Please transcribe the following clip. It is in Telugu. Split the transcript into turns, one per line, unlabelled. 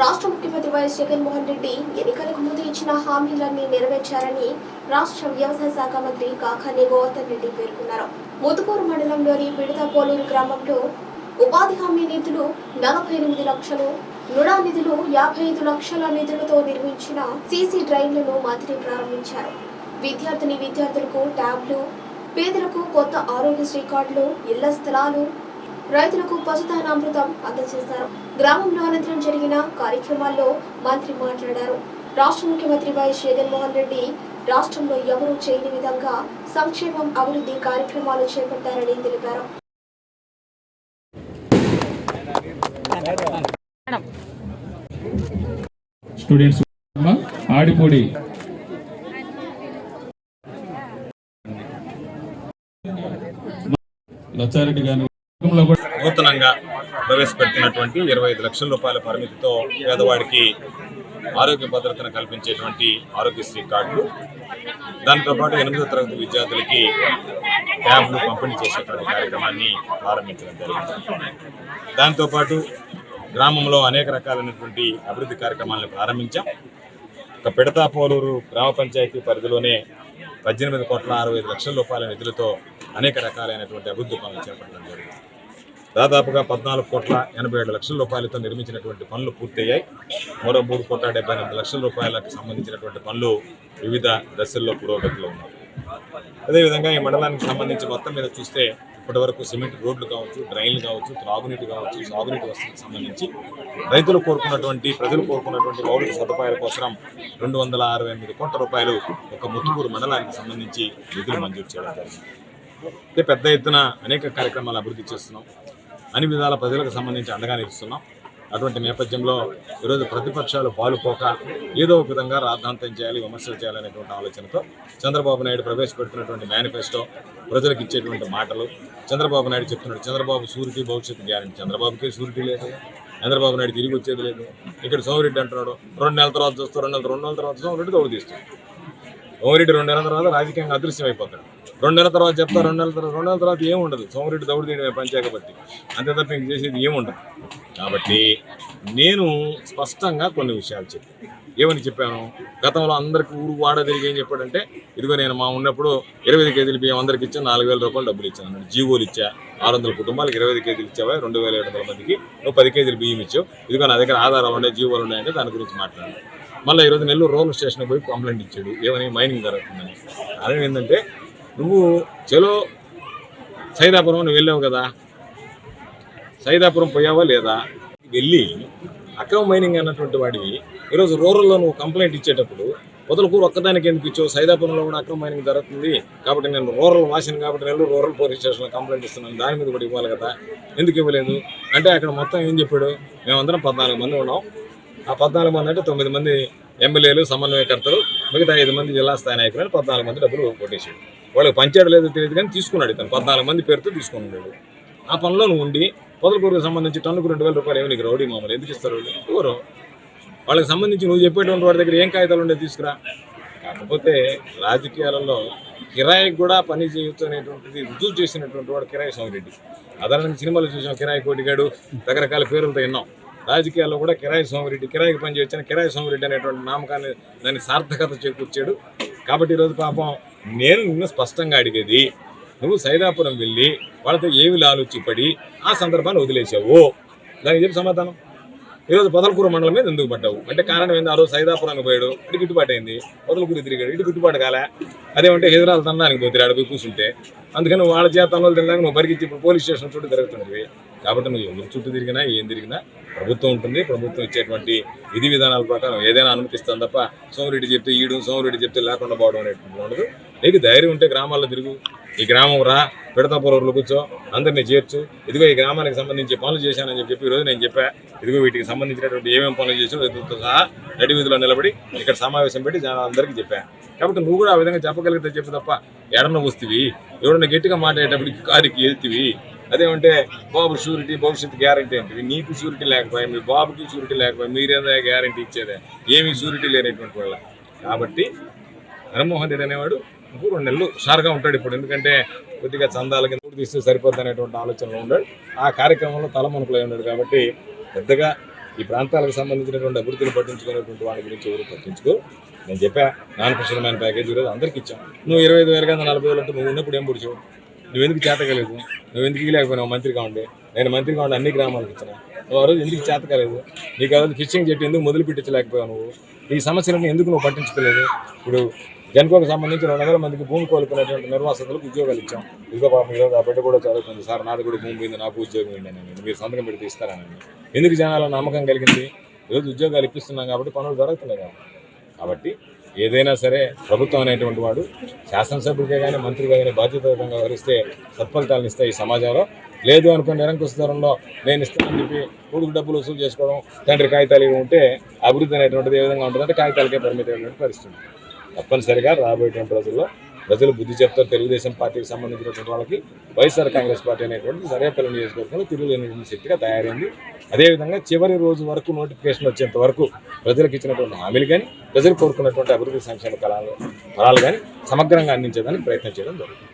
రాష్ట్ర ముఖ్యమంత్రి వైఎస్ జగన్మోహన్ రెడ్డి ఎన్నికలకు ముందు ఇచ్చిన హామీలన్నీ నెరవేర్చారని రాష్ట్ర వ్యవసాయ శాఖ మంత్రి కాకాని గోవర్ధన్ రెడ్డి పేర్కొన్నారు. ముతుకూరు మండలంలోని పిడతపోలూరు గ్రామంలో ఉపాధి హామీ నిధులు నలభై ఎనిమిది లక్షలు రుణ నిధులు యాభై ఐదు లక్షల నిధులతో నిర్మించిన సీసీ డ్రైన్లను మంత్రి ప్రారంభించారు. విద్యార్థిని విద్యార్థులకు ట్యాబ్లు పేదలకు కొత్త ఆరోగ్యశ్రీ కార్డులు ఇళ్ళ స్థలాలు రైతులకు పశుధనామృతం అందజేశారు. గ్రామంలో అనంతరం జరిగిన కార్యక్రమాల్లో మంత్రి మాట్లాడారు. రాష్ట్ర ముఖ్యమంత్రి వైఎస్ జగన్మోహన్ రెడ్డి రాష్ట్రంలో ఎవరూ చేయని విధంగా సంక్షేమం అభివృద్ధి కార్యక్రమాలు చేపట్టారని తెలిపారు.
స్టూడెంట్స్ ఆడిపూడి. లచ్చారెడ్డి గారు కూడా
నూతనంగా ప్రవేశపెడుతున్నటువంటి ఇరవై ఐదు లక్షల రూపాయల పరిమితితో పేదవాడికి ఆరోగ్య భద్రతను కల్పించేటువంటి ఆరోగ్యశ్రీ కార్డులు దాంతో పాటు ఎనిమిదో తరగతి విద్యార్థులకి ట్యాబ్లు పంపిణీ చేసేటువంటి కార్యక్రమాన్ని ప్రారంభించడం జరిగింది. దాంతోపాటు గ్రామంలో అనేక రకాలైనటువంటి అభివృద్ధి కార్యక్రమాలను ప్రారంభించాం. ఒక పిడతాపోలూరు గ్రామ పంచాయతీ పరిధిలోనే పద్దెనిమిది కోట్ల అరవై ఐదు లక్షల రూపాయల నిధులతో అనేక రకాలైనటువంటి అభివృద్ధి పనులు చేపట్టడం జరిగింది. దాదాపుగా పద్నాలుగు కోట్ల ఎనభై ఏడు లక్షల రూపాయలతో నిర్మించినటువంటి పనులు పూర్తయ్యాయి. మరో మూడు కోట్ల డెబ్బై ఎనిమిది లక్షల రూపాయలకు సంబంధించినటువంటి పనులు వివిధ దశల్లో పురోగతిలో ఉన్నాయి. అదేవిధంగా ఈ మండలానికి సంబంధించి మొత్తం మీద చూస్తే ఇప్పటివరకు సిమెంట్ రోడ్లు కావచ్చు డ్రైన్లు కావచ్చు త్రాగునీటి కావచ్చు సాగునీటి వసతికి సంబంధించి రైతులు కోరుకున్నటువంటి ప్రజలు కోరుకున్నటువంటి మౌలిక సదుపాయాల కోసం రెండు వందల అరవై ఎనిమిది కోట్ల రూపాయలు ఒక ముత్తుకూరు మండలానికి సంబంధించి నిధులు మంజూరు చేయడం జరిగింది. పెద్ద ఎత్తున అనేక కార్యక్రమాలు అభివృద్ధి చేస్తున్నాం. అన్ని విధాల ప్రజలకు సంబంధించి అండగా నిలుస్తున్నాం. అటువంటి నేపథ్యంలో ఈరోజు ప్రతిపక్షాలు పాలుపోక ఏదో ఒక విధంగా రాద్ధాంతం చేయాలి విమర్శలు చేయాలనేటువంటి ఆలోచనతో చంద్రబాబు నాయుడు ప్రవేశపెడుతున్నటువంటి మేనిఫెస్టో ప్రజలకు ఇచ్చేటువంటి మాటలు. చంద్రబాబు నాయుడు చెప్తున్నాడు చంద్రబాబు సూరిటీ భవిష్యత్తు గ్యారంటీ. చంద్రబాబుకే సూరిటీ లేదు. చంద్రబాబు నాయుడు తిరిగి వచ్చేది లేదు. ఇక్కడ సోమిరెడ్డి అంటున్నాడు రెండు నెలల తర్వాత చూస్తూ రెండు నెలల రెండు నెలల తర్వాత సోమిరెడ్డి తోడు తీస్తాడు. సోమరెడ్డి రెండు నెలల తర్వాత రాజకీయంగా అదృశ్యం అయిపోతాడు. రెండు నెలల తర్వాత చెప్తా రెండు నెలల తర్వాత రెండు నెలల తర్వాత ఏం ఉండదు. దౌడు తీయడమే పంచాయక అంతే తప్ప ఇంక చేసేది ఏముండదు కాబట్టి నేను స్పష్టంగా కొన్ని విషయాలు చెప్పాను ఏమని చెప్పాను? గతంలో అందరికి ఊరు వాడ తిరిగి ఏం చెప్పాడంటే ఇదిగో నేను మా ఉన్నప్పుడు ఇరవై కేజీలు బియ్యం అందరికి ఇచ్చా నాలుగు వేల రూపాయలు డబ్బులు ఇచ్చాను అన్నాడు. జీవోలు ఇచ్చా ఆరు వందల కుటుంబాలకు ఇరవై కేజీలు ఇచ్చావా రెండు వేల ఏడు వందల మందికి నువ్వు పది కేజీలు బియ్యం ఇచ్చావు. ఇదిగో నా దగ్గర ఆధారాలు ఉన్నాయి జీవోలు ఉన్నాయంటే దాని గురించి మాట్లాడాను మళ్ళీ ఈరోజు నెల్లూరు రోడ్ల స్టేషన్కి పోయి కంప్లైంట్ ఇచ్చాడు. ఏమని? మైనింగ్ జరుగుతుందని. కారణం ఏంటంటే నువ్వు చలో సైదాపురం నువ్వు వెళ్ళావు కదా. సైదాపురం పోయావా లేదా? వెళ్ళి అక్రమ మైనింగ్ అన్నటువంటి వాడివి. ఈరోజు రూరల్లో నువ్వు కంప్లైంట్ ఇచ్చేటప్పుడు పొదలకూరు ఒక్కదానికి ఎందుకు ఇచ్చావు? సైదాపురంలో కూడా అక్రమ మైనింగ్ జరుగుతుంది. కాబట్టి నేను రూరల్ వాసిన కాబట్టి నెల్లూరు రూరల్ పోలీస్ స్టేషన్లో కంప్లైంట్ ఇస్తున్నాను. దాని మీద కూడా ఇవ్వాలి కదా. ఎందుకు ఇవ్వలేదు? అంటే అక్కడ మొత్తం ఏం చెప్పాడు? మేమందరం పద్నాలుగు మంది ఉన్నాం. ఆ పద్నాలుగు మంది అంటే తొమ్మిది మంది ఎమ్మెల్యేలు సమన్వయకర్తలు మిగతా ఐదు మంది జిల్లా స్థాయి నాయకులు అని పద్నాలుగు మంది డబ్బులు కొట్టేసాడు వాళ్ళకి పంచాడు లేదో తెలియదు కానీ తీసుకున్నాడు ఇతను. పద్నాలుగు మంది పేరుతో తీసుకున్నాడు. ఆ పనిలో నువ్వు ఉండి పొదలకూరుకు సంబంధించి టన్నుకు రెండు వేల రూపాయలు ఏమి నీకు రౌడీ మామూలు. ఎందుకు ఇస్తారు ఎవరు? వాళ్ళకి సంబంధించి నువ్వు చెప్పేటువంటి వాడి దగ్గర ఏం కాగితాలు ఉండే తీసుకురా? కాకపోతే రాజకీయాలలో కిరాయికి కూడా పని చేయొచ్చు అనేటువంటిది రుజువు చేసినటువంటి వాడు కిరాయి సోమిరెడ్డి సాధారణంగా సినిమాలు చూసాం కిరాయి కోటిగాడు రకరకాల పేర్లతో విన్నాం. రాజకీయాల్లో కూడా కిరాయి సోమిరెడ్డి కిరాయికి పనిచేసిన కిరాయి సోమిరెడ్డి అనేటువంటి నామకాన్ని దాని సార్థకత చేకూర్చాడు. కాబట్టి ఈరోజు పాపం నేను నిన్ను స్పష్టంగా అడిగేది నువ్వు సైదాపురం వెళ్ళి వాళ్ళతో ఏమి లాలుచి ఆ సందర్భాన్ని వదిలేసావు? దానికి చెప్పి సమాధానం? ఈరోజు పొదలకూరు మండలం మీద ఎందుకు పడ్డావు? అంటే కారణం ఏంది? ఆ రోజు సైదాపురానికి పోయాడు ఇటు గిట్టుబాటు అయింది పొదలకూరు తిరిగాడు ఇటు గిట్టుబాటు కాలే. అదేమంటే హైదరాబాద్ తనడానికి పోతే ఆడ పోయి కూర్చుంటే అందుకని వాళ్ళ చేత తినడానికి నువ్వు పరిగించి ఇప్పుడు పోలీస్ స్టేషన్ చుట్టూ తిరుగుతున్నది కాబట్టి నువ్వు ఎవరు చుట్టూ తిరిగినా ఏం తిరిగినా ప్రభుత్వం ఉంటుంది. ప్రభుత్వం ఇచ్చేటువంటి విధి విధానాల ప్రకారం ఏదైనా అనుమతిస్తాను తప్ప సోమిరెడ్డి చెప్తే ఈడు సోమిరెడ్డి చెప్తే లేకుండా పోవడం అనేటువంటి ఉండదు. నీకు ధైర్యం ఉంటే గ్రామాల్లో తిరుగు. ఈ గ్రామం రా పిడతాపురంలో కూర్చో అందరినీ చేర్చు. ఇదిగో ఈ గ్రామానికి సంబంధించి పనులు చేశానని చెప్పి ఈ రోజు నేను చెప్పా. ఇదిగో వీటికి సంబంధించినటువంటి ఏమేమి పనులు చేసావు రైతులతో సహా నడి వీధిలో నిలబడి ఇక్కడ సమావేశం పెట్టి అందరికీ చెప్పా. కాబట్టి నువ్వు కూడా ఆ విధంగా చెప్పగలిగితే చెప్పు తప్ప ఎడన వస్తువి ఎవడన్నా గట్టిగా మాట్లాడేటప్పటికి కారికి వెళ్తివి అదేమంటే బాబు షూరిటీ భవిష్యత్తు గ్యారంటీ అంటే నీకు షూరిటీ లేకపోయా మీ బాబుకి షూరిటీ లేకపోయా మీరేదా గ్యారంటీ ఇచ్చేదే. ఏమీ షూరిటీ లేనటువంటి వాళ్ళ. కాబట్టి జగన్మోహన్ రెడ్డి అనేవాడు ఇంకో రెండు నెలలు షార్గా ఉంటాడు ఇప్పుడు. ఎందుకంటే కొద్దిగా చందాల కింద తీస్తే సరిపోద్ది అనేటువంటి ఆలోచనలో ఉన్నాడు. ఆ కార్యక్రమంలో తలమునుకులై ఉన్నాడు కాబట్టి పెద్దగా ఈ ప్రాంతాలకు సంబంధించినటువంటి అభివృద్ధిని పట్టించుకునేటువంటి వాటి గురించి ఎవరు పట్టించుకో. నేను చెప్పా నాన్ ఫిషర్మ్యాన్ ప్యాకేజ్ ఈరోజు అందరికి ఇచ్చాం. నువ్వు ఇరవై ఐదు వేల కింద నలభై వేలు అంటే నువ్వు ఉన్నప్పుడు ఏం పొడిచావు నువ్వు ఎందుకు చేతకలేదు? నువ్వు ఎందుకు ఇవ్వలేకపోయినావు మంత్రిగా ఉండే నేను మంత్రిగా ఉండి అన్ని గ్రామాలకు ఇచ్చిన. నువ్వు ఆ రోజు ఎందుకు చేతకలేదు? నీకు ఆ రోజు ఫిషింగ్ చెట్టు ఎందుకు మొదలు పెట్టించలేకపోయావు నువ్వు? ఈ సమస్యలను ఎందుకు నువ్వు పట్టించుకోలేదు? ఇప్పుడు జన్కోకు సంబంధించి రెండు వందల మందికి భూమి కోలుకునేటువంటి నిర్వాసితులకు ఉద్యోగాలు ఇచ్చాం. ఇదిగో పాపం ఈరోజు ఆ బిడ్డ కూడా చదువుతుంది సార్ నాది కూడా భూమి పోయింది నాకు ఉద్యోగం ఏంటని నేను. మీరు సంతకం పెడితే ఇస్తారని ఎందుకు జనాల నమ్మకం కలిగింది? ఈరోజు ఉద్యోగాలు ఇప్పిస్తున్నాం కాబట్టి పనులు జరుగుతున్నాయి కాబట్టి ఏదైనా సరే ప్రభుత్వం అనేటువంటి వాడు శాసనసభ్యుడిగా కానీ మంత్రిగా కానీ బాధ్యతాయుతంగా వ్యవహరిస్తే సత్ఫలితాలను ఇస్తాయి ఈ సమాజంలో. లేదు అనుకుని నిరంకుశ ధరంలో నేను ఇస్తానని చెప్పి కొడుకు డబ్బులు వసూలు చేసుకోవడం తండ్రి కాగితాలు ఇవి ఉంటే అభివృద్ధి అనేటువంటిది ఏ విధంగా ఉంటుందంటే కాగితాలకే పరిమితమైనటువంటి పరిస్థితి తప్పనిసరిగా రాబోయేటువంటి రోజుల్లో ప్రజలు బుద్ధి చెప్తారు తెలుగుదేశం పార్టీకి సంబంధించినటువంటి వాళ్ళకి. వైఎస్ఆర్ కాంగ్రెస్ పార్టీ అనేటువంటి సరేపల్లి నియోజకవర్గంలో తిరుగులేనటువంటి శక్తిగా తయారైంది. అదేవిధంగా చివరి రోజు వరకు నోటిఫికేషన్ వచ్చేంత వరకు ప్రజలకు ఇచ్చినటువంటి హామీలు కానీ ప్రజలు కోరుకున్నటువంటి అభివృద్ధి సంక్షేమ కళాలు ఫలాలు కానీ సమగ్రంగా అందించేదానికి ప్రయత్నం చేయడం జరుగుతుంది.